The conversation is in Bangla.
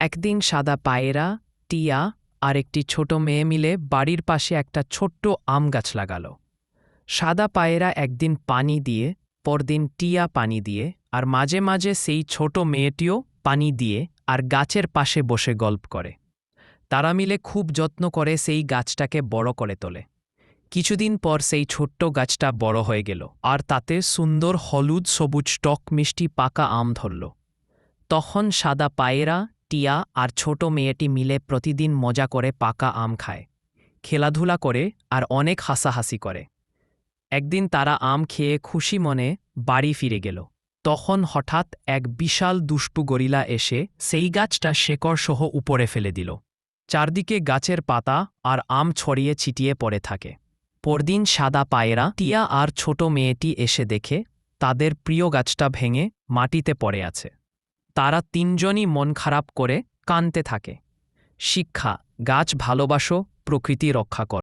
একদিন সাদা পায়েরা, টিয়া আর একটি ছোট মেয়ে মিলে বাড়ির পাশে একটা ছোট্ট আম গাছ লাগাল। সাদা পায়েরা একদিন পানি দিয়ে, পরদিন টিয়া পানি দিয়ে আর মাঝে মাঝে সেই ছোট মেয়েটিও পানি দিয়ে আর গাছের পাশে বসে গল্প করে। তারা মিলে খুব যত্ন করে সেই গাছটাকে বড় করে তোলে। কিছুদিন পর সেই ছোট্ট গাছটা বড় হয়ে গেল আর তাতে সুন্দর হলুদ সবুজ টক মিষ্টি পাকা আম ধরল। তখন সাদা পায়েরা টিয়া আর ছোট মেয়েটি মিলে প্রতিদিন মজা করে পাকা আম খায়। খেলাধুলা করে আর অনেক হাসাহাসি করে। একদিন তারা আম খেয়ে খুশি মনে বাড়ি ফিরে গেল। তখন হঠাৎ এক বিশাল দুষ্টু গরিলা এসে সেই গাছটা শেকড়সহ উপরে ফেলে দিল। চারদিকে গাছের পাতা আর আম ছড়িয়ে ছিটিয়ে পড়ে থাকে। পরদিন সাদা পায়েরা, টিয়া আর ছোট মেয়েটি এসে দেখে তাদের প্রিয় গাছটা ভেঙে মাটিতে পড়ে আছে। তারা তিনজনই মন খারাপ করে কানতে থাকে। শিক্ষা গাছ ভালোবাসো প্রকৃতি রক্ষা কর।